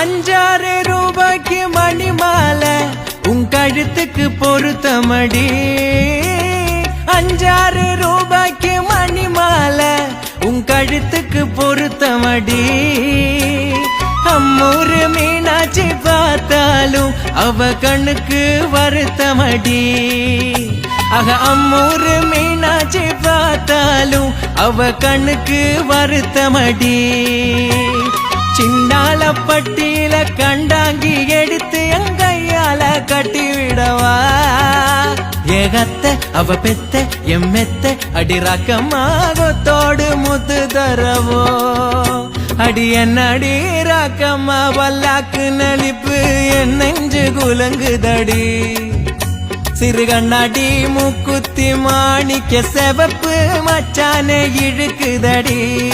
அஞ்சாறு ரூபாய்க்கு மணி மாலை உன் கழுத்துக்கு பொருத்தமடி. அஞ்சாறு ரூபாய்க்கு மணி மாலை உன் கழுத்துக்கு பொருத்தமடி. அம்மூரு மீனாட்சி பார்த்தாலும் அவ கண்ணுக்கு வருத்தமடி. அக அம்மூரு மீனாட்சி பார்த்தாலும் அவ கண்ணுக்கு வருத்தமடி. சின்னால பட்டியில கண்டாங்கி எடுத்து எங்கையால கட்டிவிடவா? ஏகத்த அவ பெத்த எம்மெத்த அடிராக்கமாக தோடு முத்து தரவோ? அடி என்னடி ராக்கம்மா வல்லாக்கு நளிப்பு என் நெஞ்சு குலங்குதடி. சிறு கண்ணாடி மூக்குத்தி மாணிக்க செவப்பு மச்சானே இழுக்குதடி.